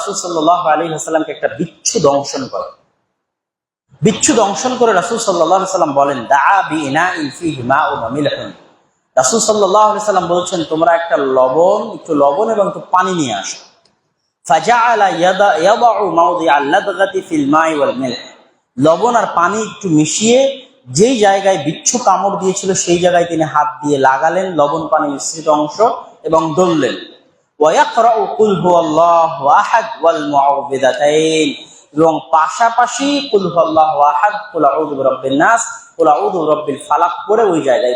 রাসুল সাল্লাহ আলী হাসাল্লামকে একটা বিচ্ছু দংশন করে। বিচ্ছু দংশন করে রাসুল সাল্লাহ সাল্লাম বলেন রাসুল সাল্লাহ সাল্লাম বলছেন, তোমরা একটা লবণ, একটু লবণ এবং একটু পানি নিয়ে আসো। লবণ আর পানি একটু মিশিয়ে যেই জায়গায় বিচ্ছু কামড় দিয়েছিল, সেই জায়গায় তিনি হাত দিয়ে লাগালেন, লবণ পানি মিশ্রিত অংশ এবং দললেন এবং পাশাপাশি নাস ফালাক করে ওই জায়গায়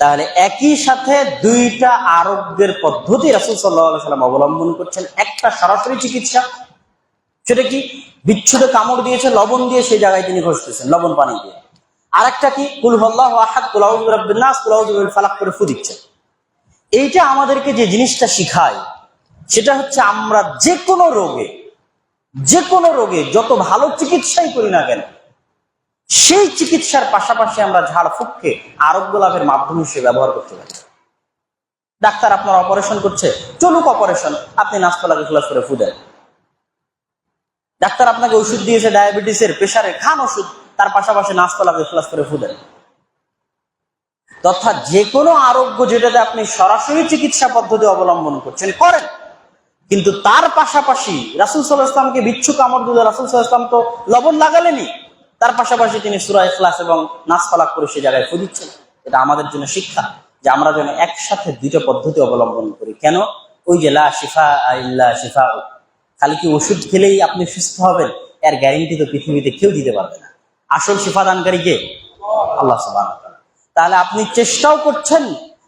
তাহলে একই সাথে দুইটা আরোগ্যের পদ্ধতি রাসুল সাল্লাম অবলম্বন করছেন। একটা সরাসরি চিকিৎসা, সেটা কি? বিচ্ছুদে কামড় দিয়েছে, লবণ দিয়ে সেই জায়গায় তিনি ঘষতেছেন, লবণ পানি দিয়ে। আরেকটা কি? কুলহল্লাহ আহাদ কুলাউদ্দিনাস কুলাউদ্দিন ফালাক করে ফু দিচ্ছেন। এইটা আমাদেরকে যে জিনিসটা শিখায়, সেটা হচ্ছে আমরা যে কোনো রোগে যে কোনো রোগে যত ভালো চিকিৎসাই করি না কেন, সেই চিকিৎসার পাশাপাশি আমরা ঝাড়ফুঁককে আরোগ্য লাভের মাধ্যম হিসেবে ব্যবহার করতে পারি। ডাক্তার আপনার অপারেশন করছে, চলুক অপারেশন, আপনি নাচতলাকে ক্লাস করে ফুদেন ডাক্তার আপনাকে ওষুধ দিয়েছে, ডায়াবেটিসের প্রেশারে খান ওষুধ, তার পাশাপাশি নাচতলাকে ক্লাস করে ফুদেন তথা যে কোনো আরোগ্য যেটাতে আপনি সরাসরি চিকিৎসা পদ্ধতি অবলম্বন করছেন, করেন। কিন্তু তার পাশাপাশি রাসুল সাল্লাহ ইসলামকে বিচ্ছু কামড় দিল, রাসুল সাল্লাহ ইসলাম তো লবণ লাগালেনি তার পাশাপাশি তিনি সুরা ইখলাস এবং নাচ ফালাক করে সে জায়গায় ফুদিচ্ছেন এটা আমাদের জন্য শিক্ষা যে আমরা যেন একসাথে দুইটা পদ্ধতি অবলম্বন করি। কেন? ওই যে লা শিফা শিফা। খালি কি ওষুধ খেলেই আপনি সুস্থ হবেন? এর গ্যারেন্টি তো পৃথিবীতে কেউ দিতে পারবে না। আসল শিফা দানকারী কে? আল্লাহ সুবাহ তাহলে আপনি চেষ্টাও করছেন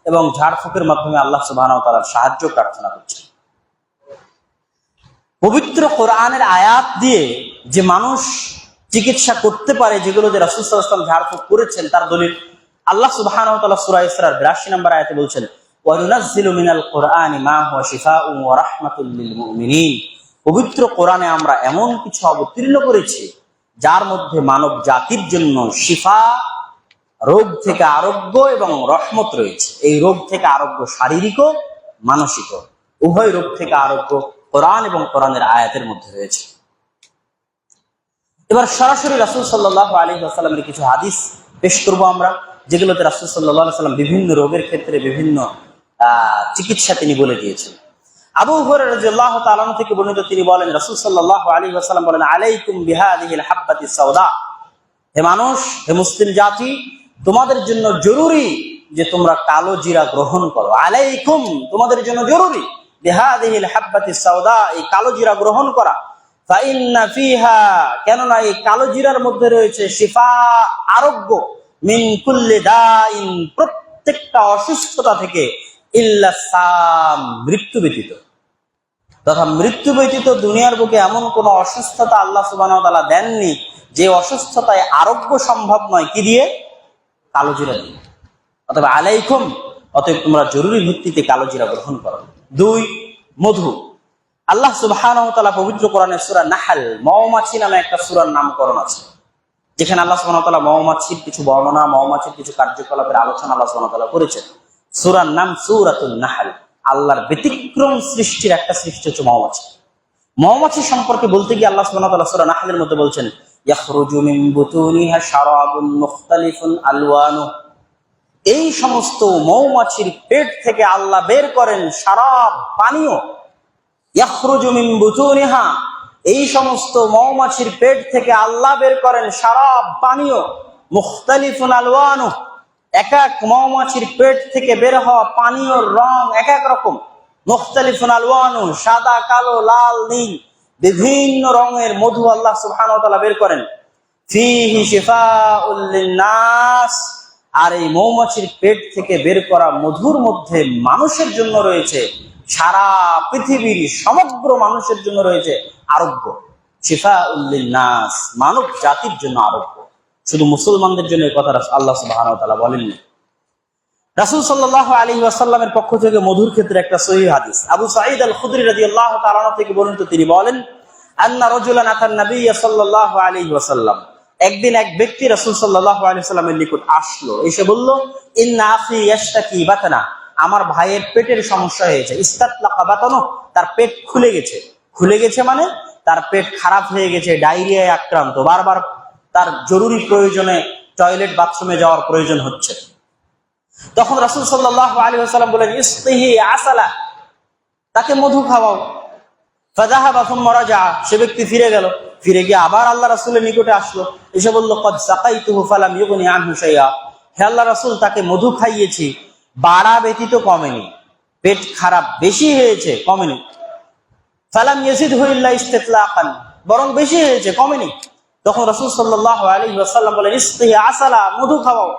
এবং ঝাড়ফুঁকের মাধ্যমে আল্লাহ সুবাহ সাহায্য প্রার্থনা করছেন। পবিত্র কোরআনের আয়াত দিয়ে যে মানুষ চিকিৎসা করতে পারে, যেগুলো যে রাসুল সাল্লাম ঝাড়ফুঁক করেছেন, তার দলিল আল্লাহ ইসরার বিরাশি নম্বর আয়াতে বলছেন পবিত্র কোরআনে আমরা এমন কিছু অবতীর্ণ করেছি, যার মধ্যে মানব জাতির জন্য শিফা রোগ থেকে আরোগ্য এবং রহমত রয়েছে। এই রোগ থেকে আরোগ্য শারীরিক ও মানসিক উভয় রোগ থেকে আরোগ্য কোরআন এবং কোরআনের আয়াতের মধ্যে রয়েছে। এবার সরাসরি রাসুল সাল্লাহ আলী আসাল্লামের কিছু হাদিস পেশ করব আমরা, যেগুলোতে রাসুল সাল্লাহ সাল্লাম বিভিন্ন রোগের ক্ষেত্রে বিভিন্ন চিকিৎসা তিনি বলে দিয়েছেন। আবু হরাহ তালাম থেকে বর্ণিত তিনি বলেন, রাসুল সাল্লাহ আলী আসাল্লাম বলেন, আলাইকুম বিহাদিল হাব্বাতি সৌদা হে মানুষ, হে মুসলিম জাতি তোমাদের জন্য জরুরি যে তোমরা কালো জিরা গ্রহণ করো। আলাইকুম, তোমাদের জন্য জরুরি। বিহাদিল হাব্বাতি সৌদা এই কালো জিরা গ্রহণ করা। ফাইন্না ফিহা, কেননা এই কালো জিরার মধ্যে রয়েছে শিফা, আরোগ্য। মিন কুল্লি দাইন, প্রত্যেকটা অসুস্থতা থেকে ইল্লা সাম, মৃত্যু ব্যতীত। তথা মৃত্যু ব্যতীত দুনিয়ার বুকে এমন কোন অসুস্থতা আল্লাহ সুবাহ দেননি, যে অসুস্থতায় আরোগ্য সম্ভব নয়। কি দিয়ে? কালো জিরা দিয়ে। অথবা আলাইকুম, অতএব তোমরা জরুরি ভিত্তিতে কালো জিরা গ্রহণ করো। দুই, মধু। আল্লাহ সুবাহ পবিত্র কোরআনের সুরা নাহাল, মৌমাছি নামে একটা সুরার নামকরণ আছে। যেখানে আল্লাহ সুবাহ মৌমাছির কিছু বর্ণনা, মৌমাছির কিছু কার্যকলাপের আলোচনা আল্লাহ সুবাহ করেছেন। সুরার নাম সুরাতুল নাহাল। আল্লাহর ব্যতিক্রম সৃষ্টির একটা সৃষ্টি হচ্ছে মৌমাছি। মৌমাছি সম্পর্কে বলতে গিয়ে আল্লাহ সুবাহ সুরা নাহালের মধ্যে বলছেন ইয়াখরুজু মিন বুতুনিহা শারাবুন মুখতালিফুন আলওয়ানু এই সমস্ত মৌমাছির পেট থেকে আল্লাহ বের করেন সারাব পানীয়। এই সমস্ত মৌমাছির পেট থেকে আল্লাহ বের করেন সারাব পানীয়। মুখতালিফুন আলওয়ানু এক এক মৌমাছির পেট থেকে বের হওয়া পানীয় রং এক এক রকম। মুখতালিফুন আলওয়ানু সাদা, কালো, লাল, নীল। বিভিন্ন রঙের মধু আল্লাহ সুবহান বের করেন। আর এই মৌমাছির পেট থেকে বের করা মধুর মধ্যে মানুষের জন্য রয়েছে, সারা পৃথিবীর সমগ্র মানুষের জন্য রয়েছে আরোগ্য। শিফা উল্লিনাস মানব জাতির জন্য আরোগ্য। শুধু মুসলমানদের জন্য এই কথা আল্লাহ সুবাহ বলেননি। রাসুল সাল্লাহ আলী ওয়াসাল্লামের পক্ষ থেকে মধুর ক্ষেত্রে একটা সহি হাদিস। আবু সাঈদ আল খুদরি রাজি আল্লাহ তালানো থেকে বর্ণিত, তিনি বলেন, আন্না রজুলান আতান নবী সাল্লাহ আলী ওয়াসাল্লাম। একদিন এক ব্যক্তি রাসুল সাল্লাহ আলী সাল্লামের নিকট আসলো, এসে বলল, ইন্না বাতানা। আমার ভাইয়ের পেটের সমস্যা হয়েছে। ইস্তাত লাকাবাতানো তার পেট খুলে গেছে। খুলে গেছে মানে তার পেট খারাপ হয়ে গেছে, ডায়রিয়ায় আক্রান্ত। বারবার তার জরুরি প্রয়োজনে টয়লেট, বাথরুমে যাওয়ার প্রয়োজন হচ্ছে। তখন রাসুল সাল্লাহ আলী সাল্লাম বলেন, ইস্তিহি আসালা। তাকে মধু খাওয়াও। ফাজাহা বাফুম মরা যা সে ব্যক্তি ফিরে গেল। ফিরে গিয়ে আবার আল্লাহ রাসুলের নিকটে আসলো। এসে বলল, কদ সাকাইতুহু ফালাম ইউগনি আনহু শাইআ। হে আল্লাহ রাসূল, তাকে মধু খাইয়েছি। বাড়া ব্যতীত কমেনি। পেট খারাপ বেশি হয়েছে, কমেনি। ফালাম ইয়াজিদহু ইল্লা ইস্তিতলাকান। বরং বেশি হয়েছে, কমেনি। তখন রাসূল সাল্লাল্লাহু আলাইহি ওয়াসাল্লাম বলেন, ইস্তিহি আসালা, মধু খাওয়াও।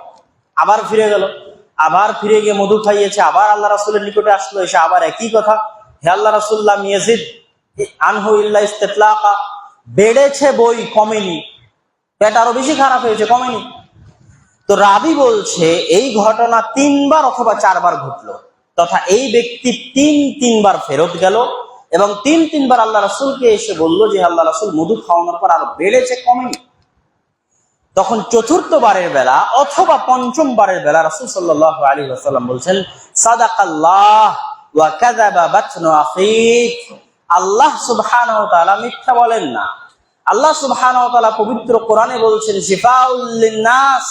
আবার ফিরে গেল। আবার ফিরে গিয়ে মধু খাইয়েছে, আবার আল্লাহ রাসুলের নিকটে আসলো, এসে আবার একই কথা, হে আল্লাহ রাসূল্লাহ ইয়াজিদ আনহু ইল্লা ইস্তিতলাকা, বেড়েছে বই কমেনি, পেট আরও বেশি খারাপ হয়েছে কমেনি। তো রাবি বলছে, এই ঘটনা তিনবার অথবা চারবার ঘটলো, তথা এই ব্যক্তি তিন তিনবার ফেরত গেল, এবং তিন তিনবার আল্লাহ রাসুলকে এসে বলল যে আল্লাহ রাসুল, মধু খাওয়ানোর পর আরও বেড়েছে কমেনি। তখন চতুর্থ বারের বেলা অথবা পঞ্চম বারের বেলা রাসুল সাল্লাহ আলী আসাল্লাম বলছেন, সাদাকাল্লাহ আল্লাহ সুবহান মিথ্যা বলেন না। আল্লাহ তাআলা পবিত্র কোরআনে বলছেন লিন্নাস,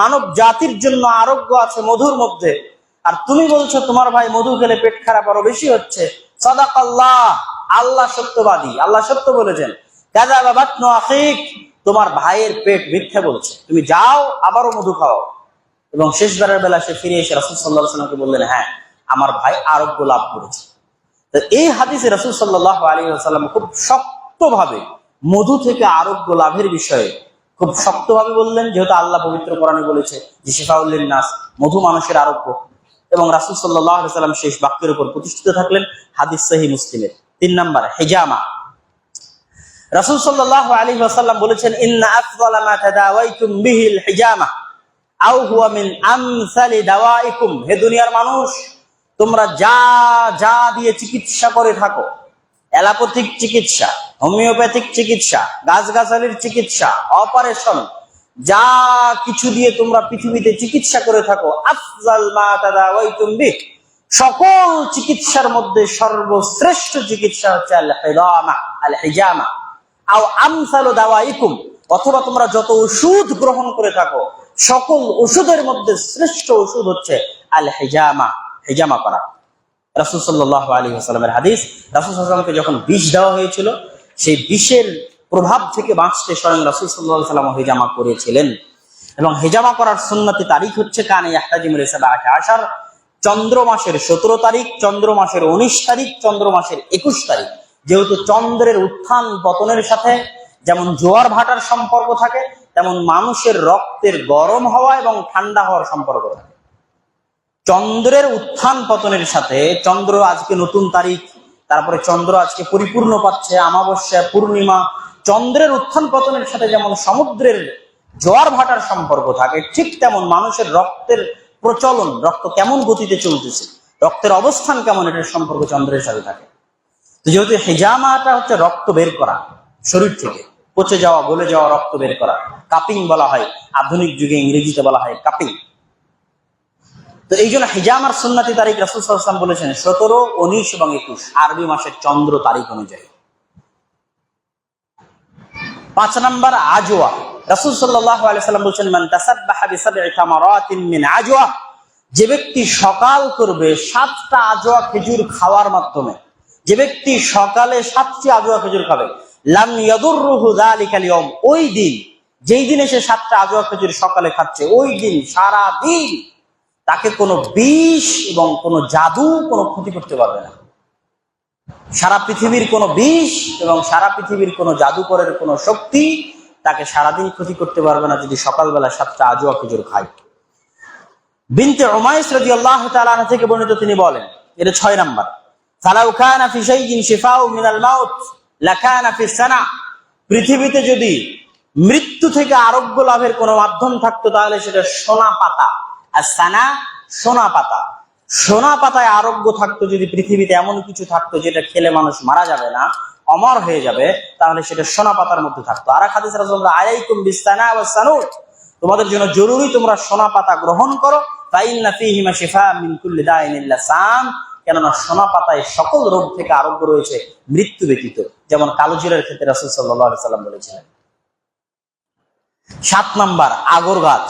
মানব জাতির জন্য আরোগ্য আছে মধুর মধ্যে। আর তুমি বলছো, তোমার ভাই মধু খেলে পেট খারাপ আরও বেশি হচ্ছে। সাদাকাল্লাহ, আল্লাহ আল্লাহ সত্যবাদী। আল্লাহ সত্য বলেছেন বাতনু আখিক। তোমার ভাইয়ের পেট মিথ্যা বলছে। তুমি যাও, আবারও মধু খাও। এবং শেষবারের বেলা সে ফিরে এসে রাসূল আলাইহি সাল্লামকে বললেন হ্যাঁ আমার ভাই আরোগ্য লাভ করেছে। এই হাদিসে রাসূল সাল্লাল্লাহু আলাইহি ওয়াসাল্লাম খুব শক্তভাবে মধু থেকে আরোগ্য লাভের বিষয়ে খুব শক্তভাবে বললেন, যেহেতু আল্লাহ পবিত্র কোরআনে বলেছে যে শিফাউল্লিন নাস মধু মানুষের আরোগ্য। এবং রাসূল আলাইহি সাল্লাম শেষ বাক্যের উপর প্রতিষ্ঠিত থাকলেন হাদিস সহিহ মুসলিমের। তিন নাম্বার, হেজামা। রাসূল সাল্লাল্লাহু আলাইহি ওয়াসাল্লাম বলেছেন, ইন্না আফদালা মা তাদাওয়াইতুম বিহিল হিজামা, আও হুয়া মিন আমসালি দাওয়াইকুম। হে দুনিয়ার মানুষ, তোমরা যা যা দিয়ে চিকিৎসা করে থাকো, অ্যালোপ্যাথিক চিকিৎসা, হোমিওপ্যাথিক চিকিৎসা, গাছগাছালির চিকিৎসা, অপারেশন, যা কিছু দিয়ে তোমরা পৃথিবীতে চিকিৎসা করে থাকো, আফজাল মা তাদাওয়াইতুম বিহ। সকল চিকিৎসার মধ্যে সর্বশ্রেষ্ঠ চিকিৎসা হচ্ছে আল হিজামা আল হিজামা অথবা তোমরা যত ওষুধ গ্রহণ করে থাকো, সকল ওষুধের মধ্যে শ্রেষ্ঠ ওষুধ হচ্ছে আল হেজামা হেজামা করা রাসুল সাল্লাহ আলী হাদিস, রাসুল সাল্লামকে যখন বিষ দেওয়া হয়েছিল, সেই বিষের প্রভাব থেকে বাঁচতে স্বয়ং রাসুল সাল্লাহ সাল্লাম হিজামা করেছিলেন। এবং হেজামা করার সুন্নতি তারিখ হচ্ছে কানে ইয়াহতাজিমুল ইসলাম আসার চন্দ্র মাসের সতেরো তারিখ, চন্দ্র মাসের উনিশ তারিখ, চন্দ্র মাসের একুশ তারিখ। যেহেতু চন্দ্রের উত্থান পতনের সাথে, যেমন জোয়ার ভাটার সম্পর্ক থাকে, তেমন মানুষের রক্তের গরম হওয়া এবং ঠান্ডা হওয়ার সম্পর্ক থাকে। চন্দ্রের উত্থান পতনের সাথে, চন্দ্র আজকে নতুন তারিখ, তারপরে চন্দ্র আজকে পরিপূর্ণ পাচ্ছে, অমাবস্যা, পূর্ণিমা। চন্দ্রের উত্থান পতনের সাথে যেমন সমুদ্রের জোয়ার ভাটার সম্পর্ক থাকে, ঠিক তেমন মানুষের রক্তের প্রচলন, রক্ত কেমন গতিতে চলতেছে, রক্তের অবস্থান কেমন, এটার সম্পর্ক চন্দ্রের সাথে থাকে। যেহেতু হেজামাটা হচ্ছে রক্ত বের করা শরীর থেকে, পচে যাওয়া, গলে যাওয়া রক্ত বের করা কাপিং বলা হয়, আধুনিক যুগে ইংরেজিতে বলা হয় কাপিং তো এই জন্য হিজামার সুন্নাতি তারিখ রাসুল সাল্লাম বলেছেন, সতেরো, উনিশ এবং একুশ, আরবি মাসের চন্দ্র তারিখ অনুযায়ী। পাঁচ নাম্বার আজোয়া রাসুল আলাইসাল্লাম বলছেন যে ব্যক্তি সকাল করবে সাতটা আজোয়া খেজুর খাওয়ার মাধ্যমে যে ব্যক্তি সকালে সাতটি আজোয়া খেজুর খাবে, লাম ইয়াদুররুহু ওই দিন, যেই দিনে সে সাতটা আজোয়া খেজুর সকালে খাচ্ছে, ওই দিন সারা দিন তাকে কোনো বিষ এবং কোনো জাদু, কোনো ক্ষতি করতে পারবে না। সারা পৃথিবীর কোনো বিষ এবং সারা পৃথিবীর কোনো জাদুকরের কোনো শক্তি তাকে সারাদিন ক্ষতি করতে পারবে না যদি সকালবেলা সাতটা আজুয়া খেজুর খায়। বিনতে ওমাইস রাজি আল্লাহ তাআলা থেকে বর্ণিত তিনি বলেন, এটা ছয় নাম্বার। ফালাউ কানা ফি শাইইন শিফাউ মিনাল মাউত, লাকানা ফি সানা। পৃথিবীতে যদি মৃত্যু থেকে আরোগ্য লাভের কোনো মাধ্যম থাকতো, তাহলে সেটা সোনা পাতা। আর সানা, সোনা পাতা। সোনা পাতায় আরোগ্য থাকতো, যদি পৃথিবীতে এমন কিছু থাকতো, যেটা খেলে মানুষ মারা যাবে না, অমর হয়ে যাবে, তাহলে সেটা সোনা পাতার মধ্যে থাকতো। আর হাদিস রাসূলুল্লাহ আলাইকুম বিসানা ওয়াস সানুত তোমাদের জন্য জরুরি তোমরা সোনা পাতা গ্রহণ করো। ফাইন্না ফীহিমা শিফা মিন কুল্লি দাইন ইল্লা সাম কেননা সোনা পাতায় সকল রোগ থেকে আরোগ্য রয়েছে মৃত্যু ব্যতীত, যেমন কালোজিরের ক্ষেত্রে রাসূল সাল্লাল্লাহু সাল্লাম বলেছিলেন। সাত নাম্বার, আগর গাছ।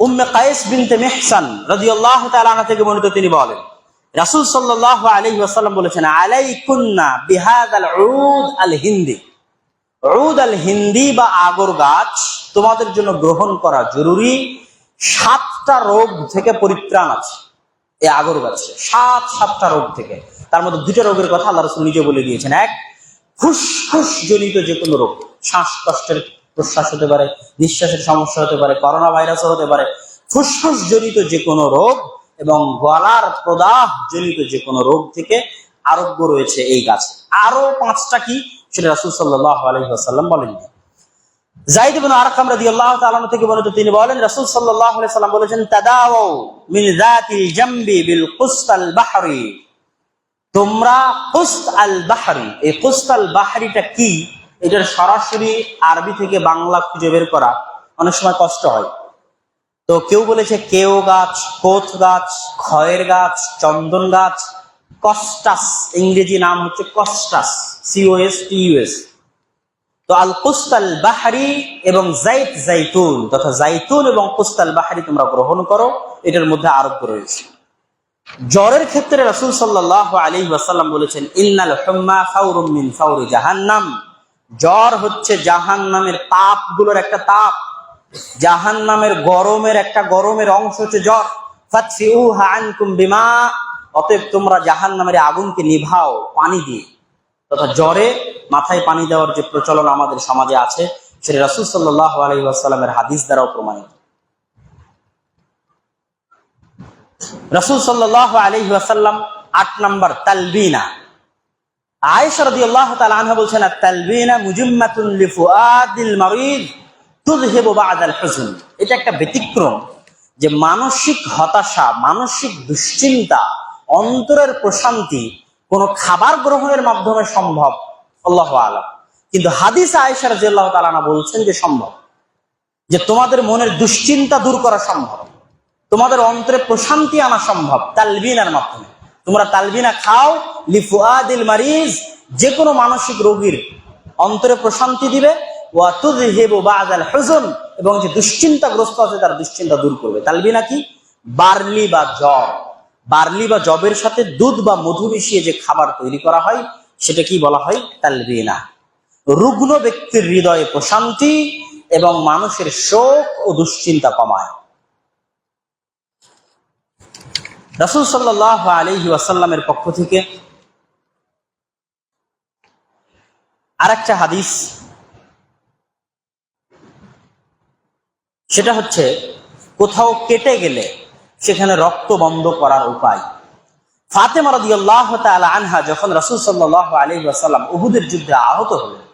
উম্মে কায়েস বিনতে মেহসান রাদিয়াল্লাহু তাআলা আনহা থেকে বর্ণিত তিনি বলেন, রাসূল সাল্লাল্লাহু আলাইহি ওয়াসাল্লাম বলেছেন, আলাইকুন্না বিহাদাল উদ আল হিন্দি। উদ আল হিন্দি বা আগর গাছ তোমাদের জন্য গ্রহণ করা জরুরি। সাতটা রোগ থেকে পরিত্রাণ আছে। এই আগর গাছে সাত সাতটা রোগ থেকে। তার মধ্যে দুটো রোগের কথা আল্লাহ রসুল নিজে বলে দিয়েছেন। এক ফুসফুস জনিত যে কোনো রোগ। শ্বাসকষ্টের প্রশ্বাস হতে পারে, নিঃশ্বাসের সমস্যা হতে পারে করোনা ভাইরাসও হতে পারে। ফুসফুস জনিত যে কোনো রোগ এবং গলার প্রদাহ জনিত যে কোনো রোগ থেকে আরোগ্য রয়েছে এই গাছে। আরও পাঁচটা কি? সেটা রাসুল সাল্লাহ আলহিহাসাল্লাম বলেননি। জাইদ ইবনে আরকাম রাদিয়াল্লাহু তাআলা থেকে বর্ণিত তিনি বলেন, রাসূল সাল্লাল্লাহু আলাইহি সাল্লাম বলেছেন তাদাও মিন যাতিল জামবি বিল বাহরি। তোমরা কুসত আল বাহরি। এই কুসত আল বাহরিটা কি? এটার সরাসরি আরবি থেকে বাংলা খুঁজে বের করা অনেক সময় কষ্ট হয়। তো কেউ বলেছে কেও গাছ কোথ গাছ, খয়ের গাছ, চন্দন গাছ, কস্টাস, ইংরেজি নাম হচ্ছে কস্টাস সিওএস টিউএস তো আল কুস্তাল বাহারি এবং জাইত জাইতুন, তথা জাইতুন এবং কুস্তাল বাহারি তোমরা গ্রহণ করো, এটার মধ্যে আরোগ্য রয়েছে। জ্বরের ক্ষেত্রে রাসূল সাল্লাল্লাহু আলাইহি ওয়াসাল্লাম বলেছেন, ইন্নাল হুম্মা ফাউরুম মিন ফাউরি জাহান্নাম। জ্বর হচ্ছে জাহান্নামের তাপগুলোর একটা তাপ, জাহান্নামের গরমের একটা গরমের অংশ হচ্ছে জ্বর। ফাতফিউহা আনকুম বিমা, অতএব তোমরা জাহান্নামের আগুনকে নিভাও, পানি দিয়ে। তথা জ্বরে মাথায় পানি দেওয়ার যে প্রচলন আমাদের সমাজে আছে, সেটা রাসুল সাল্লাহ আলহিহাস্লামের হাদিস দ্বারাও প্রমাণিত। রাসুল সাল্লাহ আলহিহাসাল্লাম আট নম্বর তালবিনা। মানসিক হতাশা, মানসিক দুশ্চিন্তা, অন্তরের প্রশান্তি কোন খাবার গ্রহণের মাধ্যমে সম্ভব, আল্লাহ আলাম। কিন্তু হাদিস আয়েশা রাদিয়াল্লাহু তাআলা আনহা বলছেন যে সম্ভব। যে তোমাদের মনের দুশ্চিন্তা দূর করা সম্ভব। তোমাদের অন্তরে প্রশান্তি আনা সম্ভব তালবিনার মাধ্যমে। তোমরা তালবিনা খাও লিফুআদিল মারিজ যে কোনো মানসিক রোগীর অন্তরে প্রশান্তি দিবে। এবং যে দুশ্চিন্তাগ্রস্ত আছে তার দুশ্চিন্তা দূর করবে। তালবিনা কি? বার্লি বা জব বার্লি বা জবের সাথে দুধ বা মধু মিশিয়ে যে খাবার তৈরি করা হয়, সেটা কি বলা হয়? তালবিনা। রুগ্ন ব্যক্তির হৃদয়ে প্রশান্তি এবং মানুষের শোক ও দুশ্চিন্তা কমায়। রাসুল সাল্লাহ আলহি ওয়াসাল্লামের পক্ষ থেকে আর একটা হাদিস। সেটা হচ্ছে, কোথাও কেটে গেলে সেখানে রক্ত বন্ধ করার উপায়। ফাতেমা রাদিয়াল্লাহু আনহা যখন রাসূল সাল্লাল্লাহু আলাইহি ওয়াসাল্লাম উহুদের যুদ্ধে আহত হলেন,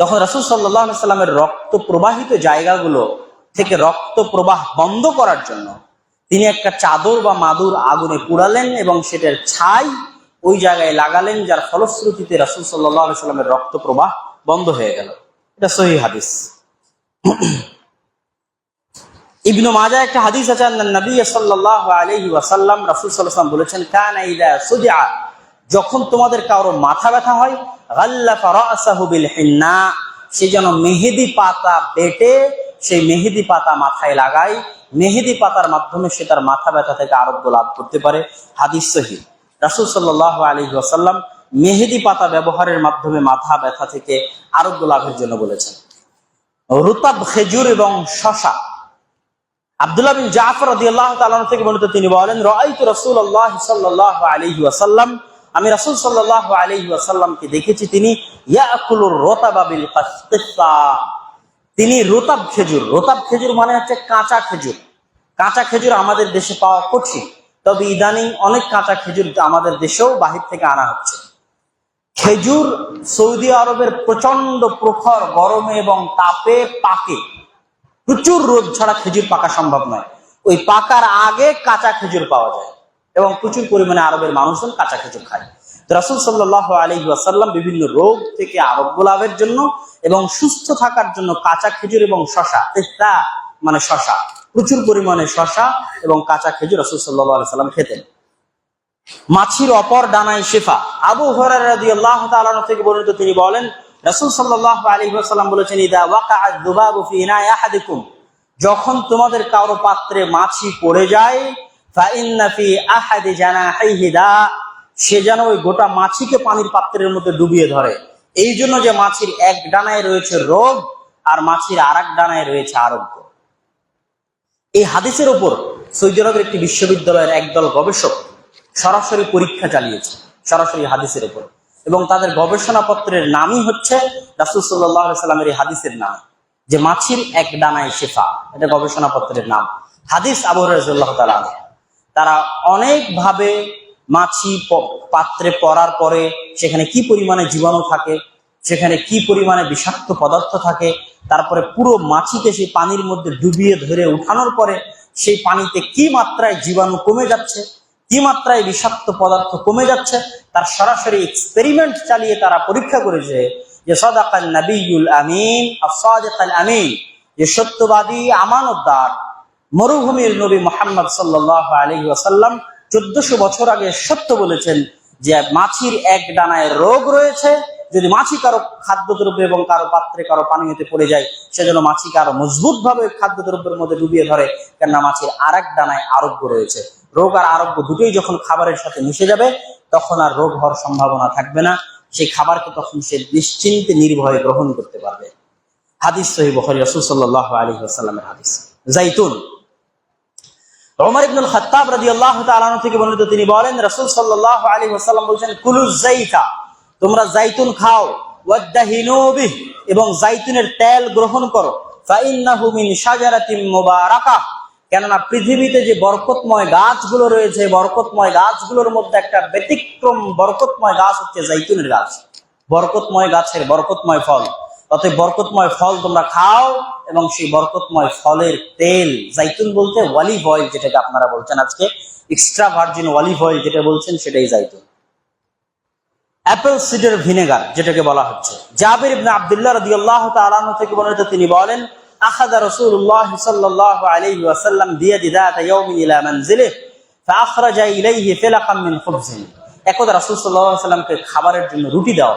তখন রাসূল আলাইহি সাল্লামের রক্ত প্রবাহিত জায়গাগুলো থেকে রক্ত প্রবাহ বন্ধ করার জন্য তিনি একটা চাদর বা মাদুর আগুনে পুড়ালেন এবং সেটার ছাই ওই জায়গায় লাগালেন যার ফলশ্রুতিতে রাসূল আলাইহি সাল্লামের রক্ত প্রবাহ বন্ধ হয়ে গেল। এটা সহিহ হাদিস। ইবনু মাজা একটা হাদিস আছে নবী সাল্লাল্লাহু আলাইহি ওয়াসাল্লাম, রাসূল ওয়াসাল্লাম বলেছেন, কানা সুদিআ যখন তোমাদের কারও মাথা ব্যথা হয় সে যেন মেহেদি পাতা বেটে সেই মেহেদি পাতা মাথায় লাগায়। মেহেদি পাতার মাধ্যমে সে তার মাথা ব্যথা থেকে আরোগ্য লাভ করতে পারে। হাদিস সহি। রাসূল সাল্লাল্লাহু আলাইহি ওয়াসাল্লাম মেহেদি পাতা ব্যবহারের মাধ্যমে মাথা ব্যথা থেকে আরোগ্য লাভের জন্য বলেছেন। রুতাব খেজুর এবং শশা আব্দুল্লাহ বিন জাফর রাদিয়াল্লাহু তাআলা থেকে বর্ণিত তিনি বলেন, রাআইতু রাসূলুল্লাহ সাল্লাল্লাহু আলাইহি ওয়াসাল্লাম। আমি রাসূল সাল্লাল্লাহু আলাইহি ওয়াসাল্লামকে দেখেছি, তিনি ইয়াকুলুর রতাবা বিল কিসা তিনি রোতাব খেজুর রোতাব খেজুর মানে হচ্ছে কাঁচা খেজুর। কাঁচা খেজুর আমাদের দেশে পাওয়া কঠিন, তবে ইদানিং অনেক কাঁচা খেজুর আমাদের দেশেও বাহির থেকে আনা হচ্ছে। খেজুর সৌদি আরবের প্রচণ্ড প্রখর, গরমে এবং তাপে পাকে। প্রচুর রোদ ছাড়া খেজুর পাকা সম্ভব নয়। ওই পাকার আগে কাঁচা খেজুর পাওয়া যায় এবং প্রচুর পরিমাণে আরবের মানুষজন কাঁচা খেজুর খায়। রাসুল সাল্লাহ আলী আসাল্লাম বিভিন্ন রোগ থেকে আরোগ্য লাভের জন্য এবং সুস্থ থাকার জন্য কাঁচা খেজুর এবং শশা তেস্তা মানে শশা, প্রচুর পরিমাণে শশা এবং কাঁচা খেজুর রসুল সাল্লাহ আলি সাল্লাম খেতেন। মাছির অপর ডানায় শেফা। আবু হরাহ থেকে বর্ণিত তিনি বলেন রসুল সাল্লাহ আলী বলেছেন, ইদা আহাদিকুম যখন তোমাদের কারও পাত্রে মাছি পড়ে যায় সে যেন ওই গোটা মাছিকে পানির পাত্রের মধ্যে ডুবিয়ে ধরে। এই জন্য যে মাছির এক ডানায় রয়েছে রোগ, আর মাছির আর এক ডানায় রয়েছে আরোগ্য। এই হাদিসের উপর সৌদি আরবের একটি বিশ্ববিদ্যালয়ের একদল গবেষক সরাসরি পরীক্ষা চালিয়েছে, সরাসরি হাদিসের উপর। এবং তাদের গবেষণাপত্রের নামই হচ্ছে রাসুল সাল্লাহ সাল্লামের এই হাদিসের নাম, যে মাছির এক ডানায় শেফা, এটা গবেষণাপত্রের নাম। হাদিস আবু রাজুল্লাহ তারা অনেকভাবে মাছি পাত্রে পড়ার পরে সেখানে কি পরিমাণে জীবাণু থাকে, সেখানে কি পরিমাণে বিষাক্ত পদার্থ থাকে, তারপরে পুরো মাছিকে সেই পানির মধ্যে ডুবিয়ে ধরে উঠানোর পরে সেই পানিতে কি মাত্রায় জীবাণু কমে যাচ্ছে কি মাত্রায় বিষাক্ত পদার্থ কমে যাচ্ছে, তার সরাসরি এক্সপেরিমেন্ট চালিয়ে তারা পরীক্ষা করেছে যে সদাকাল নবিউল আমিন আসাদিকাল আমিন, যে সত্যবাদী আমানতদার, মরুভূমির নবী মোহাম্মদ সাল্লাহ আলহি আসাল্লাম চোদ্দশো বছর আগে সত্য বলেছেন যে মাছির এক ডানায় রোগ রয়েছে, যদি মাছি কারও খাদ্যদ্রব্য এবং কারও পাত্রে কারও পানীয়তে পড়ে যায় সেজন্য মাছিকে আরও মজবুত ভাবে খাদ্যদ্রব্যের মধ্যে ডুবিয়ে ধরে, কেননা মাছির আর এক ডানায় আরোগ্য রয়েছে। রোগ আর আরোগ্য দুটোই যখন খাবারের সাথে মিশে যাবে, তখন আর রোগ হওয়ার সম্ভাবনা থাকবে না। সেই খাবারকে তখন সে নিশ্চিন্তে, নির্ভয়ে গ্রহণ করতে পারবে। হাদিস সহি বখরি, রসুল সাল্লাহ আলী আসাল্লামের হাদিস। জাইতুন ইবনুল থেকে তিনি বলেন, রাসূল সাল্লাল্লাহু আলাইহি তোমরা জাইতুন খাও এবং জাইতুনের তেল গ্রহণ করো, ফাইন্নাহু মিন কেননা পৃথিবীতে যে বরকতময় গাছগুলো রয়েছে, বরকতময় গাছগুলোর মধ্যে একটা ব্যতিক্রম বরকতময় গাছ হচ্ছে জাইতুনের গাছ। বরকতময় গাছের বরকতময় ফল। অতএব বরকতময় ফল তোমরা খাও এবং সেই বরকতময় ফলের তেল জাইতুন বলতে ওয়ালিভ অয়েল যেটাকে আপনারা বলছেন আজকে, এক্সট্রা ভার্জিন ওয়ালিভ অয়েল যেটা বলছেন সেটাই জাইতুন অ্যাপেল সিডার ভিনেগার যেটাকে বলা হচ্ছে। জাবির ইবনে আব্দুল্লাহ রাদিয়াল্লাহু তাআলা থেকে বর্ণিত তিনি বলেন আখাযা রাসূলুল্লাহ সাল্লাল্লাহু আলাইহি ওয়াসাল্লাম বিয়াদি যাতা ইয়াউমিন ইলা মানজিলিহি ফাআখরাজা ইলাইহি ফিলাকাম মিন খুবজিন। একদা রাসূল সাল্লাল্লাহু আলাইহি ওয়াসাল্লামকে খাবারের জন্য রুটি দেওয়া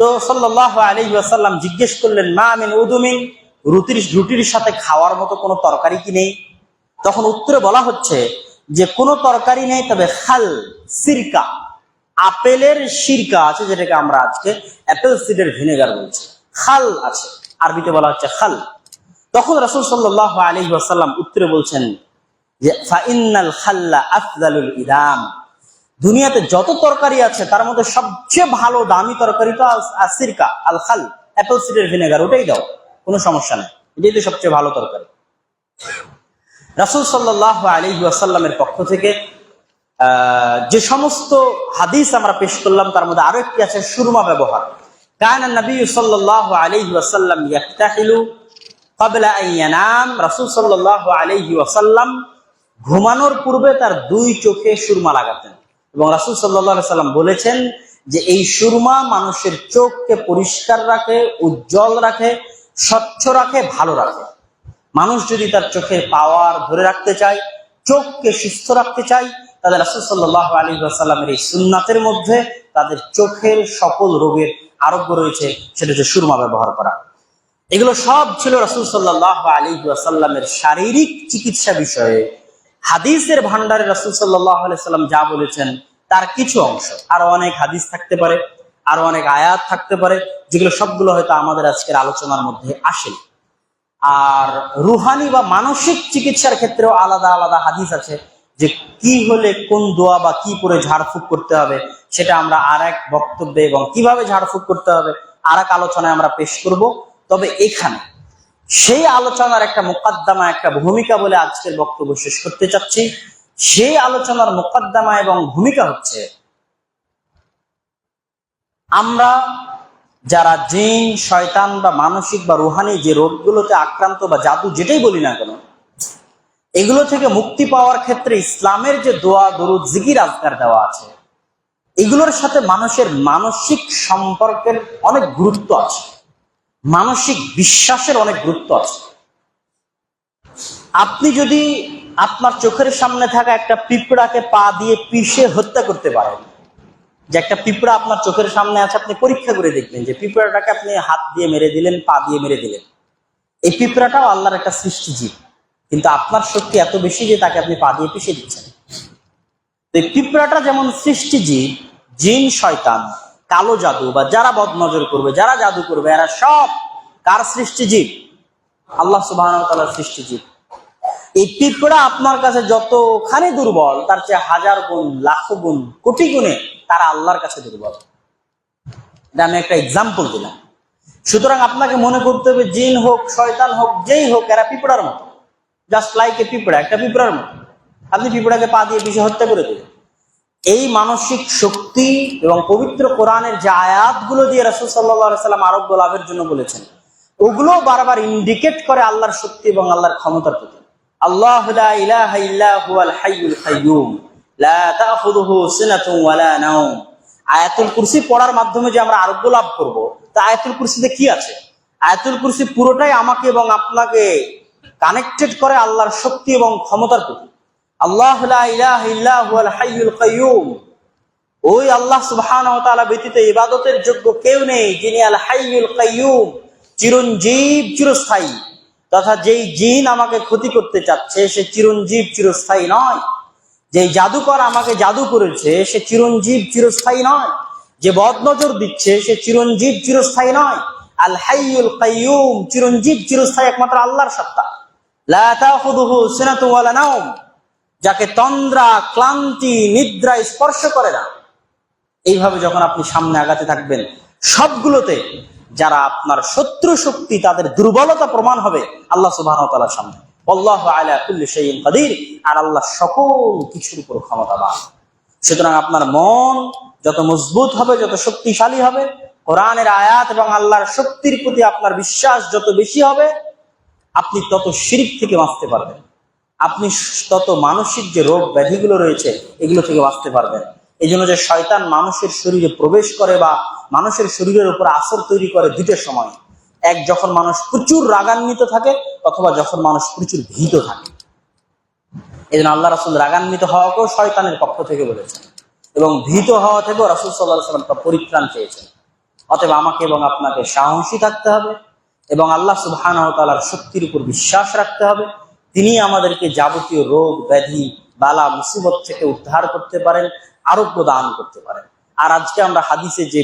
তো সাল্লাহ আলাইহি ওয়াসাল্লাম জিজ্ঞেস করলেন, মা মিন উদুমিন? রুটির রুটির সাথে খাওয়ার মতো কোনো তরকারি কি নেই? তখন উত্তরে বলা হচ্ছে যে, কোনো তরকারি নেই, তবে খাল, সিরকা, আপেলের সিরকা আছে, যেটাকে আমরা আজকে অ্যাপেল সিডের ভিনেগার বলছি। খাল আছে। আরবিতে বলা হচ্ছে খাল। তখন রাসূল সাল্লাহ আলাইহি ওয়াসাল্লাম উত্তরে বলছেন যে ইদাম। দুনিয়াতে যত তরকারি আছে, তার মধ্যে সবচেয়ে ভালো দামি তরকারি তো আল- আল সিরকা, আল খাল। অ্যাপেল, সিডের ভিনেগার, ওটাই দাও, কোনো সমস্যা নেই। এটাই তো সবচেয়ে ভালো তরকারি। রাসূল সাল্লাহ আলী আসাল্লামের পক্ষ থেকে যে সমস্ত হাদিস আমরা পেশ করলাম, তার মধ্যে আরও একটি আছে সুরমা ব্যবহার। কান নবী সাল্লাহ আলী আসাল্লাম ইয়াক্তাহিলু ওয়াসাল্লাম ঘুমানোর পূর্বে তার দুই চোখে সুরমা লাগাতেন। এবং রাসুল সাল্লাম বলেছেন যে এই সুরমা মানুষের চোখকে পরিষ্কার রাখে, উজ্জ্বল রাখে, স্বচ্ছ রাখে, ভালো রাখে। মানুষ যদি তার চোখে পাওয়ার ধরে রাখতে চায়, চোখকে সুস্থ রাখতে চায় তাদের রাসুল সাল্লাহ আলী আসাল্লামের এই সুন্নাতের মধ্যে তাদের চোখের সকল রোগের আরোগ্য রয়েছে, সেটা হচ্ছে সুরমা ব্যবহার করা। এগুলো সব ছিল রাসূল সাল্লাল্লাহু আলাইহি ওয়াসাল্লামের শারীরিক চিকিৎসা বিষয়ে। হাদিসের ভান্ডারে রাসূল আলাইহি সাল্লাম যা বলেছেন, তার কিছু অংশ। আরও অনেক হাদিস থাকতে পারে, আরও অনেক আয়াত থাকতে পারে, যেগুলো সবগুলো হয়তো আমাদের আজকের আলোচনার মধ্যে আসে আর রুহানি বা মানসিক চিকিৎসার ক্ষেত্রেও আলাদা আলাদা হাদিস আছে যে কি হলে কোন দোয়া বা কি করে ঝাড়ফুঁক করতে হবে, সেটা আমরা আর এক বক্তব্যে এবং কীভাবে ঝাড়ফুঁক করতে হবে আর এক আলোচনায় আমরা পেশ করব। তবে এখানে সেই আলোচনার একটা মোকদ্দমা, একটা ভূমিকা বলে আজকের বক্তব্য শেষ করতে চাচ্ছি। সেই আলোচনার মোকদ্দমা এবং ভূমিকা হচ্ছে, আমরা যারা জিন, শয়তান বা মানসিক বা রুহানি যে রোগগুলোতে আক্রান্ত বা জাদু যেটাই বলি না কেন, এগুলো থেকে মুক্তি পাওয়ার ক্ষেত্রে ইসলামের যে দোয়া, দরুদ, জিকির আজকার দেওয়া আছে, এগুলোর সাথে মানুষের মানসিক সম্পর্কের অনেক গুরুত্ব আছে। মানসিক বিশ্বাসের অনেক গুরুত্ব আছে। আপনি যদি আপনার চোখের সামনে থাকা একটা পিঁপড়াকে পা দিয়ে পিষে হত্যা করতে পারেন, যে একটা পিঁপড়া আপনার চোখের সামনে আছে, আপনি পরীক্ষা করে দেখবেন যে পিঁপড়াটাকে আপনি হাত দিয়ে মেরে দিলেন, পা দিয়ে মেরে দিলেন। এই পিঁপড়াটাও আল্লাহর একটা সৃষ্টি জীব কিন্তু আপনার শক্তি এত বেশি যে তাকে আপনি পা দিয়ে পিষে দিচ্ছেন। এই পিঁপড়াটা যেমন সৃষ্টি জীব জিন শয়তান কালো জাদু বা যারা বদনজর করবে, যারা জাদু করবে, এরা সব কার সৃষ্টি জীব? আল্লাহ সুবাহ সৃষ্টি জীব। এই পিঁপড়া আপনার কাছে যতখানি দুর্বল, তার চেয়ে হাজার গুণ, লাখ গুণ, কোটি গুণে তারা আল্লাহর কাছে দুর্বল। এটা আমি একটা এক্সাম্পল দিলাম। সুতরাং আপনাকে মনে করতে হবে, জিন হোক, শয়তান হোক, যেই হোক, এরা পিঁপড়ার মতো। জাস্ট লাইক এ পিঁপড়া, একটা পিঁপড়ার মতো। আপনি পিঁপড়াকে পা দিয়ে পিছিয়ে হত্যা করে দেবেন এই মানসিক শক্তি এবং পবিত্র কোরআনের যে আয়াতগুলো দিয়ে রাসুল সাল্লাহ সাল্লাম আরোগ্য লাভের জন্য বলেছেন, ওগুলো বারবার ইন্ডিকেট করে আল্লাহর শক্তি এবং আল্লাহর ক্ষমতার প্রতি। আল্লাহ আয়াতুল কুরসি পড়ার মাধ্যমে যে আমরা আরোগ্য লাভ করব, তা আয়াতুল কুরসিতে কি আছে? আয়াতুল কুরসি পুরোটাই আমাকে এবং আপনাকে কানেক্টেড করে আল্লাহর শক্তি এবং ক্ষমতার প্রতি। আল্লাহ ওই আল্লাহ তাআলা ব্যতীত ইবাদতের যোগ্য কেউ নেই যিনি আল হাইয়ুল কাইয়্যুম চিরঞ্জীব চিরস্থায়ী, তথা যেই জিন আমাকে ক্ষতি করতে চাচ্ছে, সে চিরঞ্জীব চিরস্থায়ী নয়। যে জাদুকর আমাকে জাদু করেছে, সে চিরঞ্জীব চিরস্থায়ী নয়। যে বদনজর দিচ্ছে, সে চিরঞ্জীব চিরস্থায়ী নয়। আল হাইয়ুল কাইয়ুম, চিরঞ্জীব চিরস্থায়ী একমাত্র আল্লাহর সত্তা। লা তাখুযুহু সিনাতুন ওয়ালা নাওম। যাকে তন্দ্রা, ক্লান্তি, নিদ্রা স্পর্শ করে না। এইভাবে যখন আপনি সামনে আগাতে থাকবেন, সবগুলোতে যারা আপনার শত্রু শক্তি, তাদের দুর্বলতা প্রমাণ হবে আল্লাহ সুবাহ তালার সামনে। আল্লাহ আলা কুল্লি কাদির। আর আল্লাহ সকল কিছুর উপর ক্ষমতাবান। সুতরাং আপনার মন যত মজবুত হবে, যত শক্তিশালী হবে, কোরআনের আয়াত এবং আল্লাহর শক্তির প্রতি আপনার বিশ্বাস যত বেশি হবে, আপনি তত শিরিক থেকে বাঁচতে পারবেন। আপনি তত মানসিক যে রোগ ব্যাধিগুলো রয়েছে, এগুলো থেকে বাঁচতে পারবেন। এই জন্য যে শয়তান মানুষের শরীরে প্রবেশ করে বা মানুষের শরীরের উপর আসর তৈরি করে দুটোর সময়, এক যখন মানুষ প্রচুর রাগান্বিত থাকে, অথবা যখন মানুষ প্রচুর ভীত থাকে। এই জন্য আল্লাহ রাসুল রাগান্বিত হওয়াকেও শয়তানের পক্ষ থেকে বলেছেন এবং ভীত হওয়া থেকেও রাসুল সাল্লাহ সাল্লামটা পরিত্রাণ চেয়েছেন। অতএব আমাকে এবং আপনাকে সাহসী থাকতে হবে এবং আল্লাহ সুবাহানতালার শক্তির উপর বিশ্বাস রাখতে হবে। তিনি আমাদেরকে যাবতীয় রোগ, ব্যাধি, বালা, মুসিবত থেকে উদ্ধার করতে পারেন আরোগ্য দান করতে পারেন। আর আজকে আমরা হাদিসে যে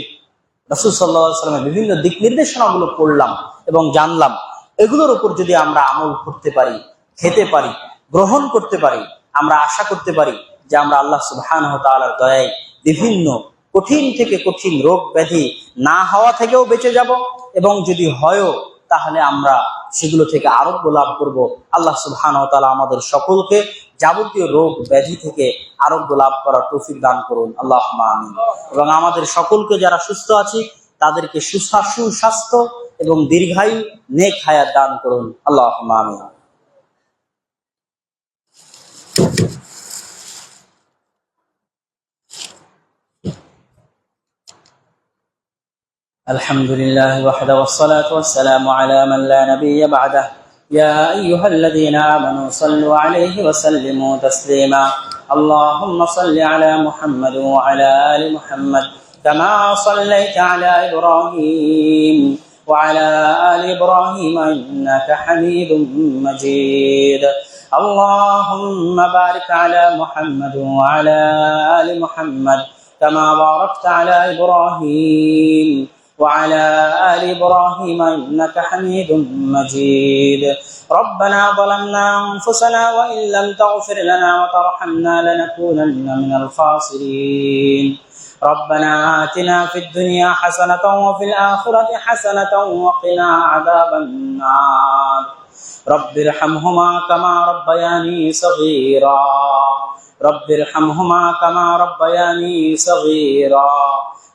রসুল সাল্লামের বিভিন্ন দিক নির্দেশনাগুলো পড়লাম এবং জানলাম, এগুলোর উপর যদি আমরা আমল করতে পারি, খেতে পারি, গ্রহণ করতে পারি, আমরা আশা করতে পারি যে আমরা আল্লাহ সুবহান তালার দয়ায় বিভিন্ন কঠিন থেকে কঠিন রোগ, ব্যাধি না হওয়া থেকেও বেঁচে যাব এবং যদি হয়ও, তাহলে আমরা সেগুলো থেকে আরোগ্য লাভ করব। আল্লাহ সুবহান তালা আমাদের সকলকে যাবতীয় রোগ ব্যাধি থেকে আরোগ্য লাভ করার তৌফিক দান করুন। আল্লাহ আমিন। এবং আমাদের সকলকে যারা সুস্থ আছি, তাদেরকে সুস্বাস্থ্য এবং দীর্ঘায়ু নেক হায়াত দান করুন। আল্লাহ আমিন। الحمد لله وحده والصلاة والسلام على من لا نبي بعده. يا أيها الذين آمنوا صلوا عليه وسلموا تسليما. اللهم صل على محمد وعلى آل محمد كما صليت على إبراهيم وعلى آل إبراهيم إنك حميد مجيد. اللهم بارك على محمد وعلى آل محمد كما باركت على إبراهيم وعلى آل إبراهيم إنك حميد مجيد. ربنا ظلمنا أنفسنا وإن لم تغفر لنا وترحمنا لنكونن من الخاسرين. ربنا آتنا في الدنيا حسنة وفي الآخرة حسنة وقنا عذاب النار. رب ارحمهما كما ربياني صغيرا. رب ارحمهما كما ربياني صغيرا.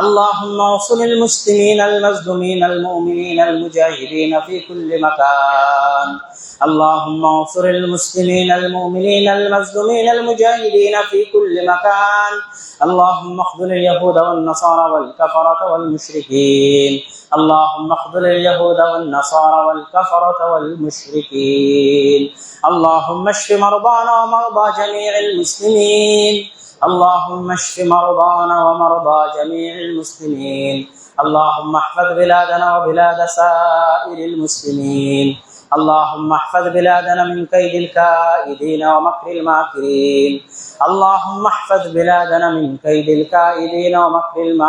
اللهم اغفر المسلمين المظلومين المؤمنين المجاهدين في كل مكان. اللهم اغفر المسلمين المؤمنين المظلومين المجاهدين في كل مكان. اللهم اخذل اليهود والنصارى والكفرة والمشركين. اللهم اخذل اليهود والنصارى والكفرة والمشركين. اللهم اشف مرضانا ومرضى جميع المسلمين. اللهم اشف مرضانا ومرضى جميع المسلمين. اللهم احفظ بلادنا وبلاد سائر المسلمين. اللهم احفظ بلادنا من كيد الكائدين ومكر الماكرين. اللهم احفظ بلادنا من كيد الكائدين ومكر الماكرين.